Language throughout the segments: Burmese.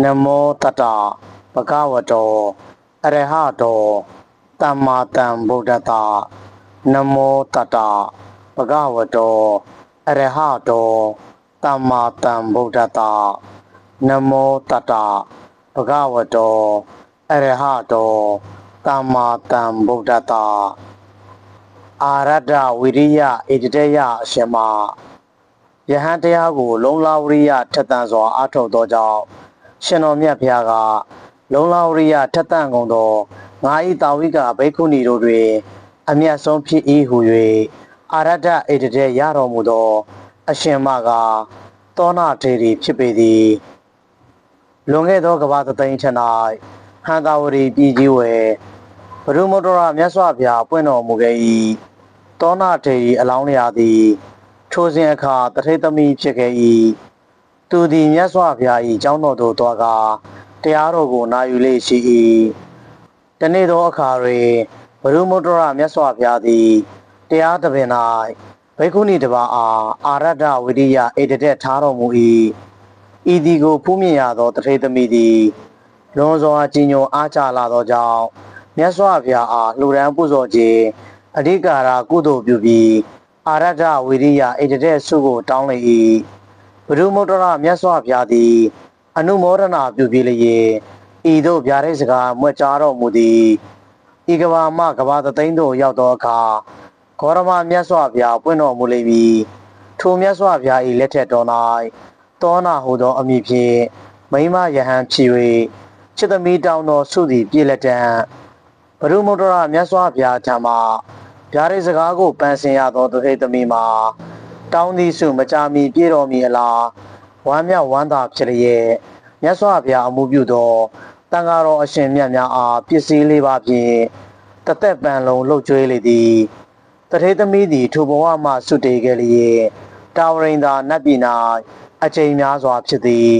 နမောတတဘဂဝတောအရဟတောသမ္မာတံဗုဒ္ဓတနမောတတဘဂဝတောအရဟတောသမ္မာတံဗုဒ္ဓတနမောတတဘဂဝတောအရဟတောသမ္မာတံဗုဒ္ဓတအာရတ္တဝိရိယဣတတေယအရှင်မယဟန်တရားကို လုံလဝရိယထက်သန်စွာအားထုတ်သောကြောင့် ရှင်တော်မြတ်ဖျားကလုံလဝရိယထက်သန်ကုန်သောငါဤတာဝိကဘိက္ခုနီတို့တွင် အမျက်ဆုံးဖြစ်၏ဟု၍အာရတ္တဣတတေရတော်မူသော အရှင်မကသောနာထေရီဖြစ်ပေသည်လွန်ခဲ့သောကမ္ဘာသသိန်းထ၌ဟန်တာဝရီပြည်ကြီးဝယ်ဘဒုမတ္တရမြတ်စွာဘုရားပွင့်တော်မူခဲ့၏သောနာထေရီအလောင်းလျာသည် ထိုစဉ်အခါတထိတ်သမီးဖြစ်ခဲ့၏ သူသည်မြတ်စွာဘုရား၏ကျောင်းတော်သို့သွားကာတရားတော်ကိုနာယူလေ့ရှိ၏တနေ့သောအခါတွင်ဘဒုမတ္တရမြတ်စွာဘုရားသည်တရားသဘင်၌ဘိက္ခုနီတစ်ပါးအားအာရတ္တဝိရိယအေတတဲ့ထားတော်မူ၏ဤသည်ကိုဖူးမြင်ရသောတထိတ်သမီးသည်လွန်စွာကြည်ညိုအားကြလာသောကြောင့်မြတ်စွာဘုရားအားလှူဒန်းပူဇော်ခြင်းအဓိကာရကုသိုလ်ပြုပြီးအာရတ္တဝိရိယအေတတဲ့ဆုကိုတောင်းလေ၏ ဘုရုမုတ္တရမြတ်စွာဘုရားသည်အနုမောဒနာပြုပြီးလျင်ဤသို့ဗျာဒိတ်စကားမွက်ကြားတော်မူသည်ဤကဘာမှကဘာသသိန်းသို့ရောက်သောအခါဂေါရမမြတ်စွာဘုရားပွင့်တော်မူလိမ့်မည်ထိုမြတ်စွာဘုရား၏လက်ထက်တော်၌တောနာဟူသောအမည်ဖြင့်မိမယဟန်ဖြစ်၍ချစ်သမီးတောင်းတော်ဆုသည်ပြည့်လက်တံဘရုမုတ္တရမြတ်စွာဘုရားထံမှဗျာဒိတ်စကားကိုပန်းစင်ရသောတထိတ်သမီးမှာ တောင်းသည်ဆုမကြမီပြည့်တော်မူအလားဝမ်းမြောက်ဝမ်းသာဖြစ်လျက်မြတ်စွာဘုရားအမှုပြုသောတန်ဃာတော်အရှင်မြတ်များအားပစ္စည်းလေးပါးဖြင့်တသက်ပံလုံးလှုပ်ကြွေးလေသည်တထေသမီးသည်ထိုဘဝမှစွတ်တေခဲ့လျက်တာဝရိန်သာနတ်ပြည်၌အချိန်များစွာဖြစ်သည်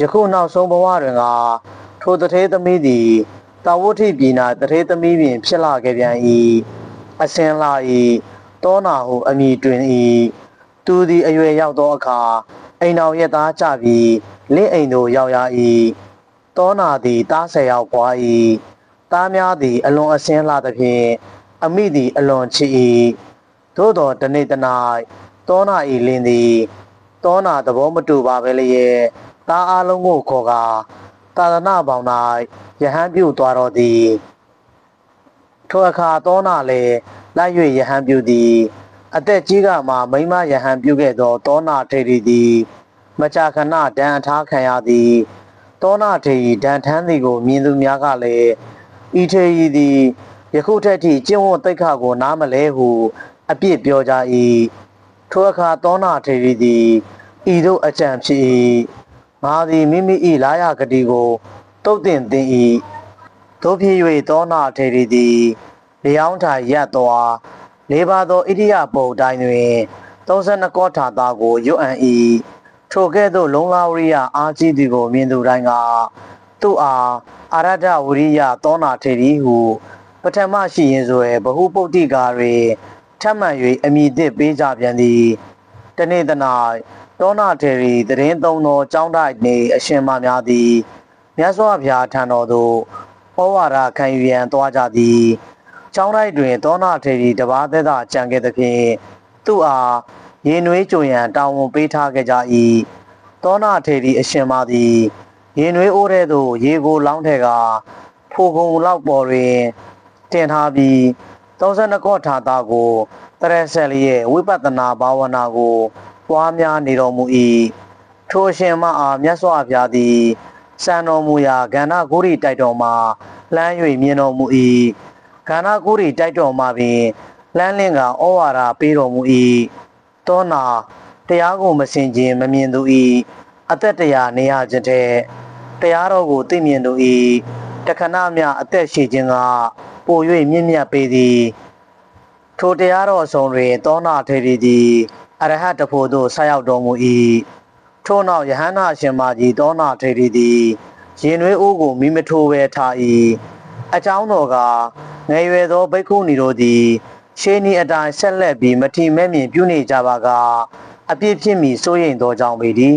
ယခုနောက်ဆုံးဘဝတွင်ကထိုတထေသမီးသည်တာဝတိပြည်၌တထေသမီးပင်ဖြစ်လာခဲ့ပြန်၏အစင်လာ၏တောနာဟုအမည်တွင်၏ သူသည်အရွယ်ရောက်သောအခါအိမ်တော်ရဲ့သားကြပြီးလင်းအိမ်သို့ရောက်ရ၏တောနာသည်တားဆယ်ယောက်ပွား၏သားများသည် အလွန်အစင်းလှသဖြင့်အမိသည်အလွန်ချစ်၏သို့တော်တနေ့တ၌တောနာ၏လင်းသည်တောနာသဘောမတူပါပဲလျက်သားအလုံးကိုခေါ်ကာသာသနာပေါင်း၌ယဟန်ပြုသွားတော်သည်ထိုအခါတောနာလည်းလိုက်၍ယဟန်ပြုသည် အသက်ကြီးကမှမိမယဟန်ပြုခဲ့သောတောနာထေရီသည်မကြာခဏဒဏ်အထားခံရသည်တောနာထေရီဒဏ်ထမ်းသည်ကိုမြင်သူများကလည်းဤထေရီသည်ယခုထက်ထိကျင့်ဝတ်သိက္ခာကို နားမလဲဟုအပြစ်ပြောကြ၏ထိုအခါသောနာထေရီသည်ဤသို့အကြံဖြစ်၏ငါသည်မိမိ၏လာယဂတိကိုတုတ်တင်သိ၏တို့ဖြစ်၍သောနာထေရီသည်လျောင်းထိုင်ရပ်သွား လေးပါသောဣရိယပုံတိုင်းတွင်32ကောထာသားကိုရွတ်အံ့၏ထိုကဲ့သို့လုံလာဝရိယအာကြီးသည်ကိုမြင်သူတိုင်းကသူ့အားအာရဒဝရိယသောနာထေရီဟုပထမရှိရင်ဆိုရယ်ဘဟုပုတ်တိကာတွင်ထပ်မံ၍အမိသစ်ပေးကြပြန်သည်တနေ့တ၌တောနာထေရီတရင်သုံးသောចောင်းတိုက်နေအရှင်မများသည်မြတ်စွာဘုရားထံတော်သို့ဩဝါဒခံယူရန်သွားကြသည် ចောင်းတိုက်တွင်တောနာထေရီတပါးသက်သာကြံခဲ့သဖြင့်သူ့အားရင်နွေးကြုံရန်တာဝန်ပေးထားခဲ့ကြ၏တောနာထေရီအရှင်မသည်ရင်နွေးအိုးတဲ့သို့ရေကိုလောင်းထဲကဖိုကုံလောက်ပေါ်တွင်တင်ထားပြီး32ကောထာတာကိုတရဆက်လျက်ဝိပဿနာဘာဝနာကိုပွားများနေတော်မူ၏ထိုအရှင်မအားမြတ်စွာဘုရားသည်စံတော်မူရာကန္နာကိုရီတိုက်တော်မှာလှမ်း၍မြင်တော်မူ၏ ကန္နာကိုရီတိုက်တော်မှာပင်လမ်းလင်းကဩဝါဒပေးတော်မူ၏တောနာတရားကိုမစင်ခြင်းမမြင်သူ၏အသက်တရားနေရခြင်းတဲ့တရားတော်ကိုသိမြင်သူ၏တခဏမြအသက်ရှိခြင်းကပို၍မြင့်မြတ်ပေသည်ထိုတရားတော်ဆောင်တွင်သောနာထေရီသည်အရဟတဖို့သို့ဆက်ရောက်တော်မူ၏ထို့နောက်ယဟန္တာအရှင်မကြီးသောနာထေရီသည်ရင်နွေးအိုးကိုမိမထိုးပဲထား၏အကြောင်းတော်က ငယ်ရွယ်သောဘိက္ခုနီတို့သည်ရှေးနီအတိုင်းဆက်လက်ပြီးမထီမဲ့မြင်ပြုနေကြပါကအပြစ်ဖြစ်မီစိုးရိမ်သောကြောင့်ပေသည်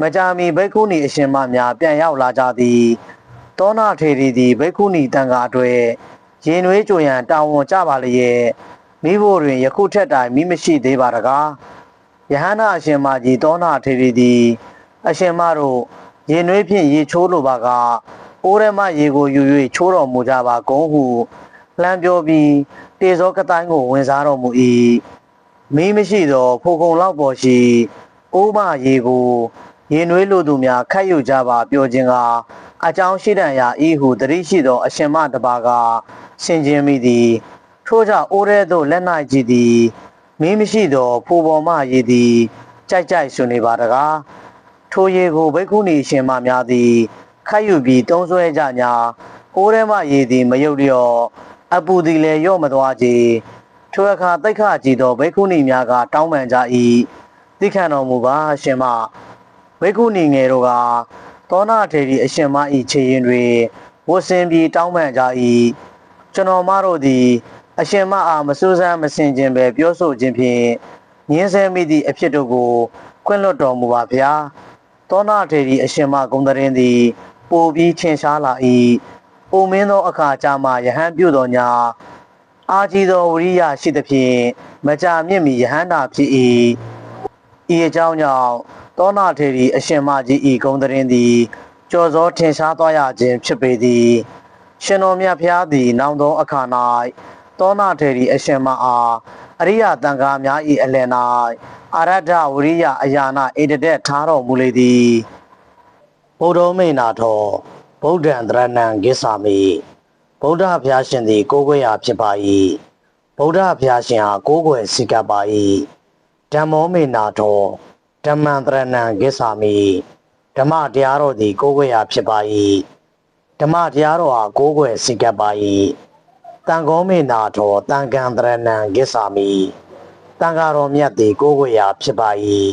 မကြာမီဘိက္ခုနီအရှင်မများပြန်ရောက်လာကြသည်တောနာထေရီသည်ဘိက္ခုနီတန်ခါအတွက်ရင်နွေးကြိုရန်တာဝန်ကြပါလျက်မိဖို့တွင်ယခုထက်တိုင်မိမရှိသေးပါတကားယဟန္တာအရှင်မကြီးတောနာထေရီသည် အရှင်မတို့ရင်နွေးဖြင့်ရေချိုးလိုပါကအိုးရမရေကိုယူ၍ချိုးတော်မူကြပါကုန်ဟု လှမ်းပြောပြီးတေဇောကတိုင်းကိုဝင်စားတော်မူ၏မီးမရှိသောဖိုကုံလောက်ပေါ်ရှိအိုးမရေကိုရင်နွေးလိုသူများခတ်ယူကြပါပြောခြင်းကအကြောင်းရှိတန်ရာဤဟုတတိရှိသော အရှင်မတစ်ပါးကဆင်ခြင်မိသည်ထို့ကြောင့်အိုးရဲသို့လက်၌ကြည့်သည်မီးမရှိသောဖိုပေါ်မရေသည်ကြိုက်ကြိုက်ဆွနေပါတကားထိုရေကိုဘိက္ခုနီရှင်မများသည်ခတ်ယူပြီးတုံးဆွဲကြညာဟိုးထဲမှရေသည်မယုတ်လျော့ အပူသည်လည်းရော့မသွားကြထိုအခါတိတ်ခကြည်သောဘိက္ခုနီများကတောင်းပန်ကြ၏သိခံတော်မူပါအရှင်မဘိက္ခုနီငယ်တို့ကသောနာထေရီအရှင်မ၏ခြေရင်တွင်ဝတ်ဆင်ပြီးတောင်းပန်ကြ၏ကျွန်တော်မတို့သည် အရှင်မအားမစူးစမ်းမစင်ခြင်းပဲပြောဆိုခြင်းဖြင့်ညင်းဆဲမိသည့်အဖြစ်တို့ကိုခွင့်လွှတ်တော်မူပါဗျာသောနာထေရီအရှင်မဂုံတရင်သည် ပိုပြီးထင်ရှားလာ၏ ပုံမင်းသောအခါကြာမှယဟန်ပြုတော်ညာအာကြီးသောဝရိယရှိသဖြင့်မကြာမြင့်မီယဟန္တာဖြစ်၏ဤအကြောင်းကြောင့်သောနာထေရီအရှင်မကြီးဤဂုံတရင်သည်ကြော်စောထင်ရှားသွားရခြင်းဖြစ်ပေသည်ရှင်တော်မြတ်ဖျားသည်နောင်သောအခါ၌သောနာထေရီအရှင်မအားအရိယတန်ခါများ၏အလယ်၌အာရဒဝရိယအယာနာအေတတဲ့ထားတော်မူလေသည်ဗုဒ္ဓမိန်နာထော ဗုဒ္ဓံတရဏံဂစ္ဆာမိဗုဒ္ဓဘုရားရှင်သည် ကိုးကွယ်ရာဖြစ်ပါ၏ဗုဒ္ဓဘုရားရှင်ဟာကိုးကွယ်စိကပ်ပါ၏ဓမ္မောမိန်နာထောဓမ္မံတရဏံဂစ္ဆာမိဓမ္မတရားတော်သည် ကိုးကွယ်ရာဖြစ်ပါ၏ဓမ္မတရားတော်ဟာကိုးကွယ်စိကပ်ပါ၏တန်ခောမိန်နာထောတန်ကံတရဏံဂစ္ဆာမိတန်ဃာတော်မြတ်သည် ကိုးကွယ်ရာဖြစ်ပါ၏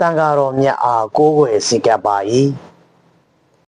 တန်ဃာတော်မြတ်အားကိုးကွယ်စိကပ်ပါ၏